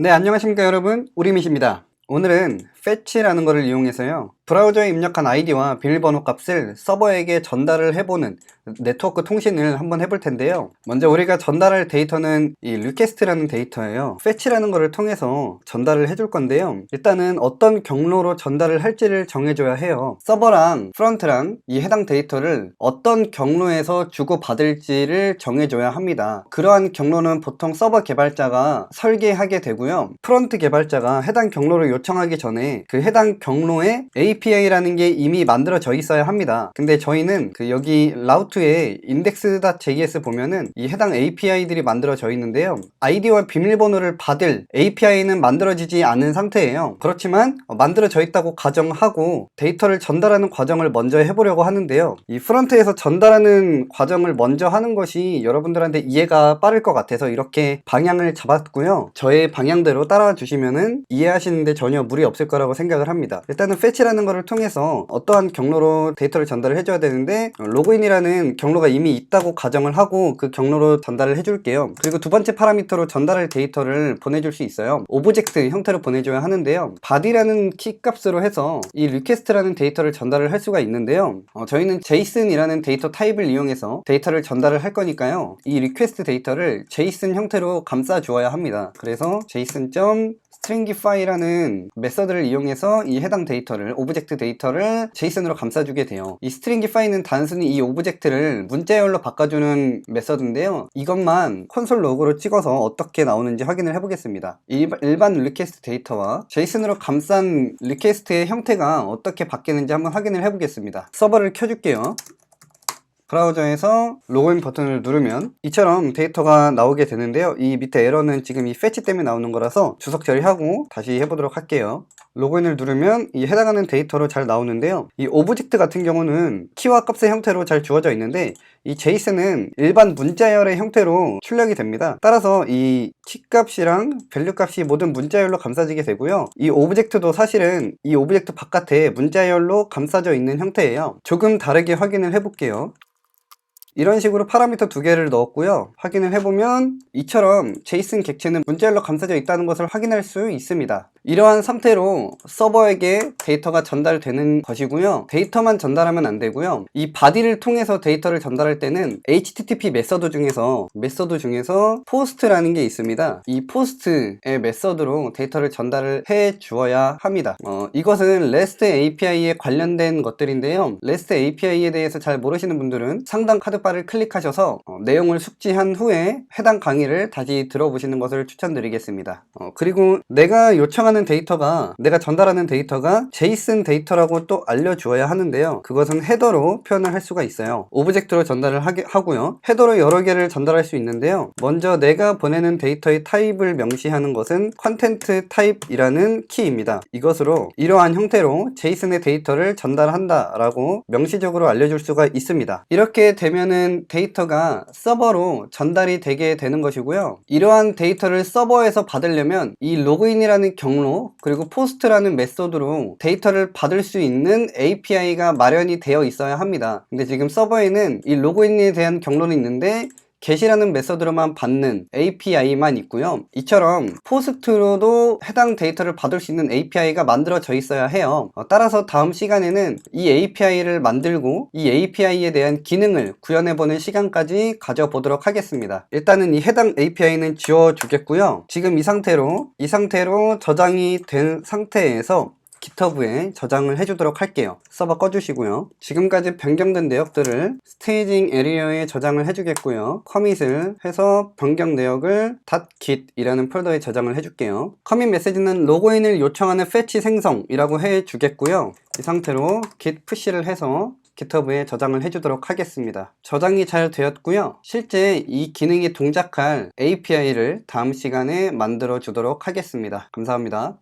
네, 안녕하십니까 여러분. 우리밋입니다. 오늘은 fetch라는 것을 이용해서요. 브라우저에 입력한 아이디와 비밀번호 값을 서버에게 전달을 해보는 네트워크 통신을 한번 해볼 텐데요. 먼저 우리가 전달할 데이터는 이 request라는 데이터예요. fetch라는 것을 통해서 전달을 해줄 건데요. 일단은 어떤 경로로 전달을 할지를 정해줘야 해요. 서버랑 프런트랑 이 해당 데이터를 어떤 경로에서 주고받을지를 정해줘야 합니다. 그러한 경로는 보통 서버 개발자가 설계하게 되고요. 프런트 개발자가 해당 경로를 요청하기 전에 그 해당 경로에 API라는 게 이미 만들어져 있어야 합니다. 근데 저희는 그 여기 라우트에 index.js 보면은 이 해당 API들이 만들어져 있는데요. 아이디와 비밀번호를 받을 API는 만들어지지 않은 상태예요. 그렇지만 어, 만들어져 있다고 가정하고 데이터를 전달하는 과정을 먼저 해보려고 하는데요. 이 프런트에서 전달하는 과정을 먼저 하는 것이 여러분들한테 이해가 빠를 것 같아서 이렇게 방향을 잡았고요. 저의 방향대로 따라와 주시면은 이해하시는데 전혀 무리 없을 거라고 생각을 합니다. 일단은 fetch라는 거를 통해서 어떠한 경로로 데이터를 전달을 해줘야 되는데 어, 로그인이라는 경로가 이미 있다고 가정을 하고 그 경로로 전달을 해줄게요. 그리고 두 번째 파라미터로 전달할 데이터를 보내줄 수 있어요. 오브젝트 형태로 보내줘야 하는데요. body라는 키 값으로 해서 이 request라는 데이터를 전달을 할 수가 있는데요. 어, 저희는 JSON이라는 데이터 타입을 이용해서 데이터를 전달을 할 거니까요. 이 request 데이터를 JSON 형태로 감싸 주어야 합니다. 그래서 JSON. Stringify라는 메서드를 이용해서 이 해당 데이터를 오브젝트 데이터를 JSON으로 감싸주게 돼요. 이 stringify는 단순히 이 오브젝트를 문자열로 바꿔주는 메서드인데요. 이것만 콘솔 로그로 찍어서 어떻게 나오는지 확인을 해보겠습니다. 일반, 일반 리퀘스트 데이터와 JSON으로 감싼 리퀘스트의 형태가 어떻게 바뀌는지 한번 확인을 해보겠습니다. 서버를 켜줄게요. 브라우저에서 로그인 버튼을 누르면 이처럼 데이터가 나오게 되는데요. 이 밑에 에러는 지금 이 fetch 때문에 나오는 거라서 주석 처리하고 다시 해보도록 할게요. 로그인을 누르면 이 해당하는 데이터로 잘 나오는데요. 이 오브젝트 같은 경우는 키와 값의 형태로 잘 주어져 있는데 이 JSON은 일반 문자열의 형태로 출력이 됩니다. 따라서 이 키 값이랑 밸류 값이 모든 문자열로 감싸지게 되고요. 이 오브젝트도 사실은 이 오브젝트 바깥에 문자열로 감싸져 있는 형태예요. 조금 다르게 확인을 해볼게요 이런 식으로 파라미터 두 개를 넣었고요. 확인을 해보면 이처럼 제이슨 객체는 문자열로 감싸져 있다는 것을 확인할 수 있습니다. 이러한 상태로 서버에게 데이터가 전달되는 것이고요. 데이터만 전달하면 안 되고요. 이 바디를 통해서 데이터를 전달할 때는 HTTP 메서드 중에서 메서드 중에서 포스트라는 게 있습니다. 이 포스트의 메서드로 데이터를 전달을 해 주어야 합니다. 어, 이것은 REST API에 관련된 것들인데요. REST API에 대해서 잘 모르시는 분들은 상단 카드바를 클릭하셔서 어, 내용을 숙지한 후에 해당 강의를 다시 들어보시는 것을 추천드리겠습니다. 어, 그리고 내가 요청하는 데이터가 내가 전달하는 데이터가 JSON 데이터라고 또 알려주어야 하는데요. 그것은 헤더로 표현을 할 수가 있어요. 오브젝트로 전달을 하게, 하고요. 헤더로 여러 개를 전달할 수 있는데요. 먼저 내가 보내는 데이터의 타입을 명시하는 것은 컨텐트 타입이라는 키입니다. 이것으로 이러한 형태로 JSON의 데이터를 전달한다 라고 명시적으로 알려줄 수가 있습니다. 이렇게 되면은 데이터가 서버로 전달이 되게 되는 것이고요. 이러한 데이터를 서버에서 받으려면 이 로그인이라는 경로 그리고 포스트라는 메소드로 데이터를 받을 수 있는 API가 마련이 되어 있어야 합니다. 근데 지금 서버에는 이 로그인에 대한 경로는 있는데 get이라는 메서드로만 받는 API만 있고요. 이처럼 포스트로도 해당 데이터를 받을 수 있는 API가 만들어져 있어야 해요. 어, 따라서 다음 시간에는 이 API를 만들고 이 API에 대한 기능을 구현해보는 시간까지 가져보도록 하겠습니다. 일단은 이 해당 API는 지워주겠고요. 지금 이 상태로 이 상태로 저장이 된 상태에서 GitHub에 저장을 해주도록 할게요. 서버 꺼주시고요. 지금까지 변경된 내역들을 스테이징 에리어에 저장을 해주겠고요. 커밋을 해서 변경 내역을 .git이라는 폴더에 저장을 해줄게요. 커밋 메시지는 로그인을 요청하는 fetch 생성이라고 해주겠고요. 이 상태로 git push를 해서 GitHub에 저장을 해주도록 하겠습니다. 저장이 잘 되었고요. 실제 이 기능이 동작할 API를 다음 시간에 만들어 주도록 하겠습니다. 감사합니다.